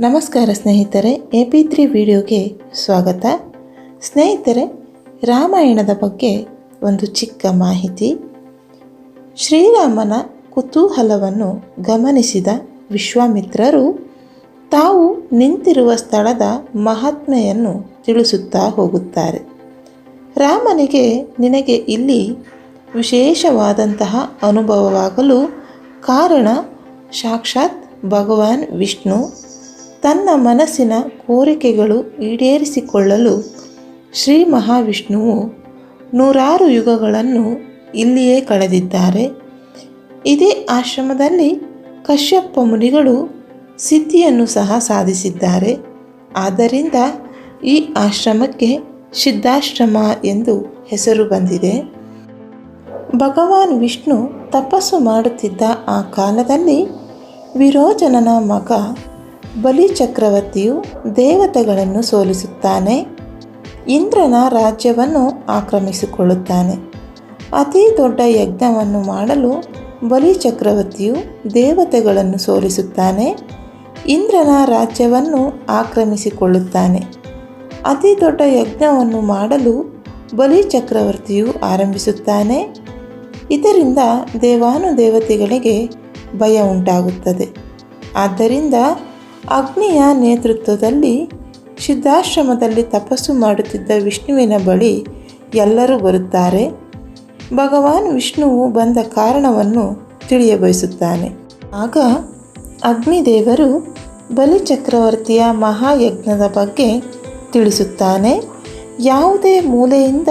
ನಮಸ್ಕಾರ ಸ್ನೇಹಿತರೆ, A P three ವಿಡಿಯೋಗೆ ಸ್ವಾಗತ. ಸ್ನೇಹಿತರೆ, ರಾಮಾಯಣದ ಬಗ್ಗೆ ಒಂದು ಚಿಕ್ಕ ಮಾಹಿತಿ. ಶ್ರೀರಾಮನ ಕುತೂಹಲವನ್ನು ಗಮನಿಸಿದ ವಿಶ್ವಾಮಿತ್ರರು ತಾವು ನಿಂತಿರುವ ಸ್ಥಳದ ಮಹಾತ್ಮೆಯನ್ನು ತಿಳಿಸುತ್ತಾ ಹೋಗುತ್ತಾರೆ. ರಾಮನಿಗೆ ನಿನಗೆ ಇಲ್ಲಿ ವಿಶೇಷವಾದಂತಹ ಅನುಭವವಾಗಲು ಕಾರಣ ಸಾಕ್ಷಾತ್ ಭಗವಾನ್ ವಿಷ್ಣು. ತನ್ನ ಮನಸ್ಸಿನ ಕೋರಿಕೆಗಳು ಈಡೇರಿಸಿಕೊಳ್ಳಲು ಶ್ರೀ ಮಹಾವಿಷ್ಣುವು ನೂರಾರು ಯುಗಗಳನ್ನು ಇಲ್ಲಿಯೇ ಕಳೆದಿದ್ದಾರೆ. ಇದೇ ಆಶ್ರಮದಲ್ಲಿ ಕಶ್ಯಪ ಮುನಿಗಳು ಸಿದ್ಧಿಯನ್ನು ಸಹ ಸಾಧಿಸಿದ್ದಾರೆ. ಆದ್ದರಿಂದ ಈ ಆಶ್ರಮಕ್ಕೆ ಸಿದ್ಧಾಶ್ರಮ ಎಂದು ಹೆಸರು ಬಂದಿದೆ. ಭಗವಾನ್ ವಿಷ್ಣು ತಪಸ್ಸು ಮಾಡುತ್ತಿದ್ದ ಆ ಕಾಲದಲ್ಲಿ ವಿರೋಚನನ ಮಗ ಬಲಿ ಚಕ್ರವರ್ತಿಯು ದೇವತೆಗಳನ್ನು ಸೋಲಿಸುತ್ತಾನೆ. ಇಂದ್ರನ ರಾಜ್ಯವನ್ನು ಆಕ್ರಮಿಸಿಕೊಳ್ಳುತ್ತಾನೆ. ಅತಿ ದೊಡ್ಡ ಯಜ್ಞವನ್ನು ಮಾಡಲು ಬಲಿ ಚಕ್ರವರ್ತಿಯು ದೇವತೆಗಳನ್ನು ಸೋಲಿಸುತ್ತಾನೆ. ಇಂದ್ರನ ರಾಜ್ಯವನ್ನು ಆಕ್ರಮಿಸಿಕೊಳ್ಳುತ್ತಾನೆ. ಅತಿ ದೊಡ್ಡ ಯಜ್ಞವನ್ನು ಮಾಡಲು ಬಲಿ ಚಕ್ರವರ್ತಿಯು ಆರಂಭಿಸುತ್ತಾನೆ. ಇದರಿಂದ ದೇವಾನುದೇವತೆಗಳಿಗೆ ಭಯ ಉಂಟಾಗುತ್ತದೆ. ಆದ್ದರಿಂದ ಅಗ್ನಿಯ ನೇತೃತ್ವದಲ್ಲಿ ಸಿದ್ಧಾಶ್ರಮದಲ್ಲಿ ತಪಸ್ಸು ಮಾಡುತ್ತಿದ್ದ ವಿಷ್ಣುವಿನ ಬಳಿ ಎಲ್ಲರೂ ಬರುತ್ತಾರೆ. ಭಗವಾನ್ ವಿಷ್ಣುವು ಬಂದ ಕಾರಣವನ್ನು ತಿಳಿಯಬಯಸುತ್ತಾನೆ. ಆಗ ಅಗ್ನಿದೇವರು ಬಲಿ ಚಕ್ರವರ್ತಿಯ ಮಹಾಯಜ್ಞದ ಬಗ್ಗೆ ತಿಳಿಸುತ್ತಾನೆ. ಯಾವುದೇ ಮೂಲೆಯಿಂದ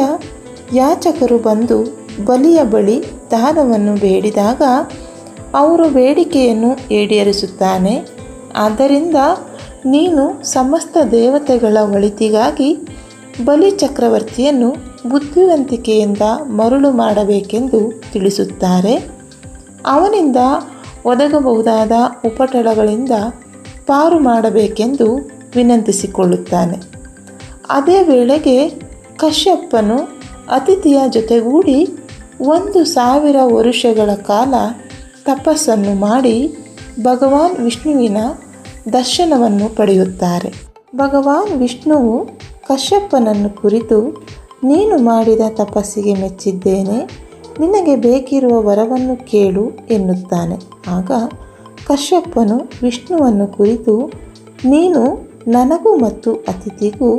ಯಾಚಕರು ಬಂದು ಬಲಿಯ ಬಳಿ ದಾನವನ್ನು ಬೇಡಿದಾಗ ಅವರು ಬೇಡಿಕೆಯನ್ನು ಈಡೇರಿಸುತ್ತಾನೆ. ಆದ್ದರಿಂದ ನೀನು ಸಮಸ್ತ ದೇವತೆಗಳ ಒಳಿತಿಗಾಗಿ ಬಲಿ ಚಕ್ರವರ್ತಿಯನ್ನು ಬುದ್ಧಿವಂತಿಕೆಯಿಂದ ಮರುಳು ಮಾಡಬೇಕೆಂದು ತಿಳಿಸುತ್ತಾರೆ. ಅವನಿಂದ ಒದಗಬಹುದಾದ ಉಪಟಳಗಳಿಂದ ಪಾರು ಮಾಡಬೇಕೆಂದು ವಿನಂತಿಸಿಕೊಳ್ಳುತ್ತಾನೆ. ಅದೇ ವೇಳೆಗೆ ಕಶ್ಯಪ್ಪನು ಅತಿಥಿಯ ಜೊತೆಗೂಡಿ ಒಂದು ಸಾವಿರ ವರುಷಗಳ ಕಾಲ ತಪಸ್ಸನ್ನು ಮಾಡಿ ಭಗವಾನ್ ವಿಷ್ಣುವಿನ ದರ್ಶನವನ್ನು ಪಡೆಯುತ್ತಾರೆ. ಭಗವಾನ್ ವಿಷ್ಣುವು ಕಶ್ಯಪ್ಪನನ್ನು ಕುರಿತು, ನೀನು ಮಾಡಿದ ತಪಸ್ಸಿಗೆ ಮೆಚ್ಚಿದ್ದೇನೆ, ನಿನಗೆ ಬೇಕಿರುವ ವರವನ್ನು ಕೇಳು ಎನ್ನುತ್ತಾನೆ. ಆಗ ಕಶ್ಯಪ್ಪನು ವಿಷ್ಣುವನ್ನು ಕುರಿತು, ನೀನು ನನಗೂ ಮತ್ತು ಅತಿಥಿಗೂ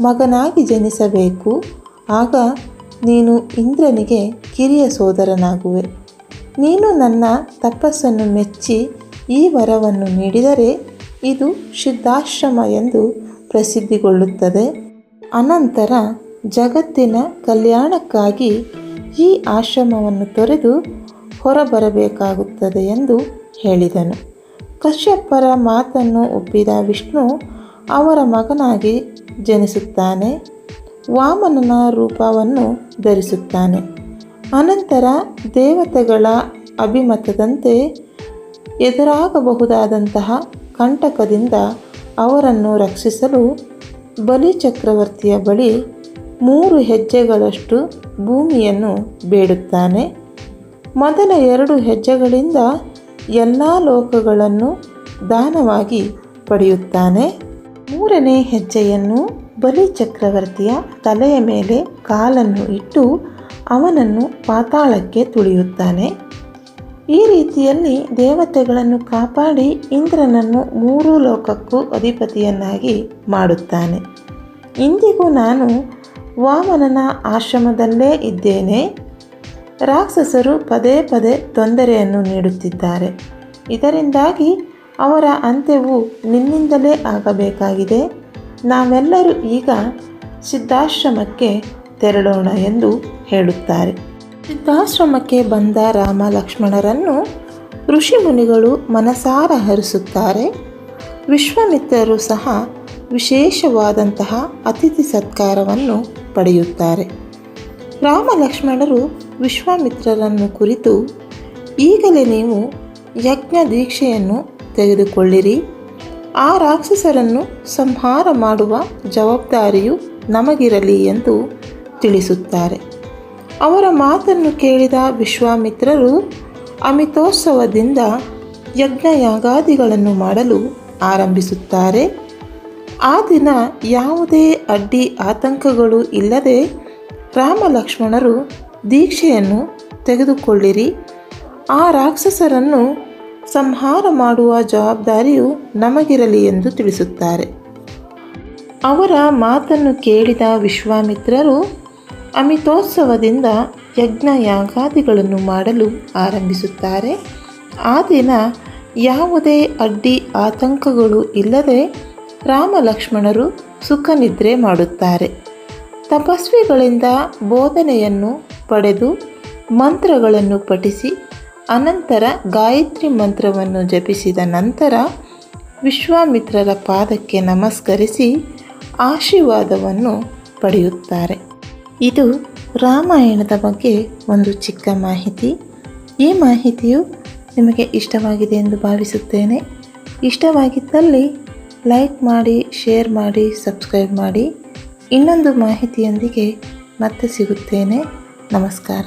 ಮಗನಾಗಿ ಜನಿಸಬೇಕು, ಆಗ ನೀನು ಇಂದ್ರನಿಗೆ ಕಿರಿಯ ಸೋದರನಾಗುವೆ. ನೀನು ನನ್ನ ತಪಸ್ಸನ್ನು ಮೆಚ್ಚಿ ಈ ವರವನ್ನು ನೀಡಿದರೆ ಇದು ಸಿದ್ಧಾಶ್ರಮ ಎಂದು ಪ್ರಸಿದ್ಧಿಗೊಳ್ಳುತ್ತದೆ. ಅನಂತರ ಜಗತ್ತಿನ ಕಲ್ಯಾಣಕ್ಕಾಗಿ ಈ ಆಶ್ರಮವನ್ನು ತೊರೆದು ಹೊರಬರಬೇಕಾಗುತ್ತದೆ ಎಂದು ಹೇಳಿದನು. ಕಶ್ಯಪರ ಮಾತನ್ನು ಒಪ್ಪಿದ ವಿಷ್ಣು ಅವರ ಮಗನಾಗಿ ಜನಿಸುತ್ತಾನೆ. ವಾಮನನ ರೂಪವನ್ನು ಧರಿಸುತ್ತಾನೆ. ಅನಂತರ ದೇವತೆಗಳ ಅಭಿಮತದಂತೆ ಎದುರಾಗಬಹುದಾದಂತಹ ಕಂಟಕದಿಂದ ಅವರನ್ನು ರಕ್ಷಿಸಲು ಬಲಿ ಚಕ್ರವರ್ತಿಯ ಬಳಿ ಮೂರು ಹೆಜ್ಜೆಗಳಷ್ಟು ಭೂಮಿಯನ್ನು ಬೇಡುತ್ತಾನೆ. ಮೊದಲ ಎರಡು ಹೆಜ್ಜೆಗಳಿಂದ ಎಲ್ಲ ಲೋಕಗಳನ್ನು ದಾನವಾಗಿ ಪಡೆಯುತ್ತಾನೆ. ಮೂರನೇ ಹೆಜ್ಜೆಯನ್ನು ಬಲಿ ಚಕ್ರವರ್ತಿಯ ತಲೆಯ ಮೇಲೆ ಕಾಲನ್ನು ಇಟ್ಟು ಅವನನ್ನು ಪಾತಾಳಕ್ಕೆ ತುಳಿಯುತ್ತಾನೆ. ಈ ರೀತಿಯಲ್ಲಿ ದೇವತೆಗಳನ್ನು ಕಾಪಾಡಿ ಇಂದ್ರನನ್ನು ಮೂರು ಲೋಕಕ್ಕೂ ಅಧಿಪತಿಯನ್ನಾಗಿ ಮಾಡುತ್ತಾನೆ. ಇಂದಿಗೂ ನಾನು ವಾಮನನ ಆಶ್ರಮದಲ್ಲೇ ಇದ್ದೇನೆ. ರಾಕ್ಷಸರು ಪದೇ ಪದೇ ತೊಂದರೆಯನ್ನು ನೀಡುತ್ತಿದ್ದಾರೆ. ಇದರಿಂದಾಗಿ ಅವರ ಅಂತ್ಯವು ನಿನ್ನಿಂದಲೇ ಆಗಬೇಕಾಗಿದೆ. ನಾವೆಲ್ಲರೂ ಈಗ ಸಿದ್ಧಾಶ್ರಮಕ್ಕೆ ತೆರಳೋಣ ಎಂದು ಹೇಳುತ್ತಾರೆ. ಸಿದ್ಧಾಶ್ರಮಕ್ಕೆ ಬಂದ ರಾಮ ಲಕ್ಷ್ಮಣರನ್ನು ಋಷಿಮುನಿಗಳು ಮನಸಾರ ಹರಿಸುತ್ತಾರೆ. ವಿಶ್ವಾಮಿತ್ರರು ಸಹ ವಿಶೇಷವಾದಂತಹ ಅತಿಥಿ ಸತ್ಕಾರವನ್ನು ಪಡೆಯುತ್ತಾರೆ. ರಾಮ ಲಕ್ಷ್ಮಣರು ವಿಶ್ವಾಮಿತ್ರರನ್ನು ಕುರಿತು, ಈಗಲೇ ನೀವು ಯಜ್ಞ ದೀಕ್ಷೆಯನ್ನು ತೆಗೆದುಕೊಳ್ಳಿರಿ. ಆ ರಾಕ್ಷಸರನ್ನು ಸಂಹಾರ ಮಾಡುವ ಜವಾಬ್ದಾರಿಯು ನಮಗಿರಲಿ ಎಂದು ತಿಳಿಸುತ್ತಾರೆ. ಅವರ ಮಾತನ್ನು ಕೇಳಿದ ವಿಶ್ವಾಮಿತ್ರರು ಅಮಿತೋತ್ಸವದಿಂದ ಯಜ್ಞಯಾಗಾದಿಗಳನ್ನು ಮಾಡಲು ಆರಂಭಿಸುತ್ತಾರೆ. ಆ ದಿನ ಯಾವುದೇ ಅಡ್ಡಿ ಆತಂಕಗಳು ಇಲ್ಲದೆ ರಾಮ ಲಕ್ಷ್ಮಣರು ದೀಕ್ಷೆಯನ್ನು ತೆಗೆದುಕೊಳ್ಳಿರಿ. ಆ ರಾಕ್ಷಸರನ್ನು ಸಂಹಾರ ಮಾಡುವ ಜವಾಬ್ದಾರಿಯು ನಮಗಿರಲಿ ಎಂದು ತಿಳಿಸುತ್ತಾರೆ. ಅವರ ಮಾತನ್ನು ಕೇಳಿದ ವಿಶ್ವಾಮಿತ್ರರು ಅಮಿತೋತ್ಸವದಿಂದ ಯಜ್ಞ ಯಾಗಾದಿಗಳನ್ನು ಮಾಡಲು ಆರಂಭಿಸುತ್ತಾರೆ. ಆ ದಿನ ಯಾವುದೇ ಅಡ್ಡಿ ಆತಂಕಗಳು ಇಲ್ಲದೆ ರಾಮ ಲಕ್ಷ್ಮಣರು ಸುಖ ನಿದ್ರೆ ಮಾಡುತ್ತಾರೆ. ತಪಸ್ವಿಗಳಿಂದ ಬೋಧನೆಯನ್ನು ಪಡೆದು ಮಂತ್ರಗಳನ್ನು ಪಠಿಸಿ, ಅನಂತರ ಗಾಯತ್ರಿ ಮಂತ್ರವನ್ನು ಜಪಿಸಿದ ನಂತರ ವಿಶ್ವಾಮಿತ್ರರ ಪಾದಕ್ಕೆ ನಮಸ್ಕರಿಸಿ ಆಶೀರ್ವಾದವನ್ನು ಪಡೆಯುತ್ತಾರೆ. ಇದು ರಾಮಾಯಣದ ಬಗ್ಗೆ ಒಂದು ಚಿಕ್ಕ ಮಾಹಿತಿ. ಈ ಮಾಹಿತಿಯು ನಿಮಗೆ ಇಷ್ಟವಾಗಿದೆ ಎಂದು ಭಾವಿಸುತ್ತೇನೆ. ಇಷ್ಟವಾಗಿದ್ದಲ್ಲಿ ಲೈಕ್ ಮಾಡಿ, ಶೇರ್ ಮಾಡಿ, ಸಬ್ಸ್ಕ್ರೈಬ್ ಮಾಡಿ. ಇನ್ನೊಂದು ಮಾಹಿತಿಯೊಂದಿಗೆ ಮತ್ತೆ ಸಿಗುತ್ತೇನೆ. ನಮಸ್ಕಾರ.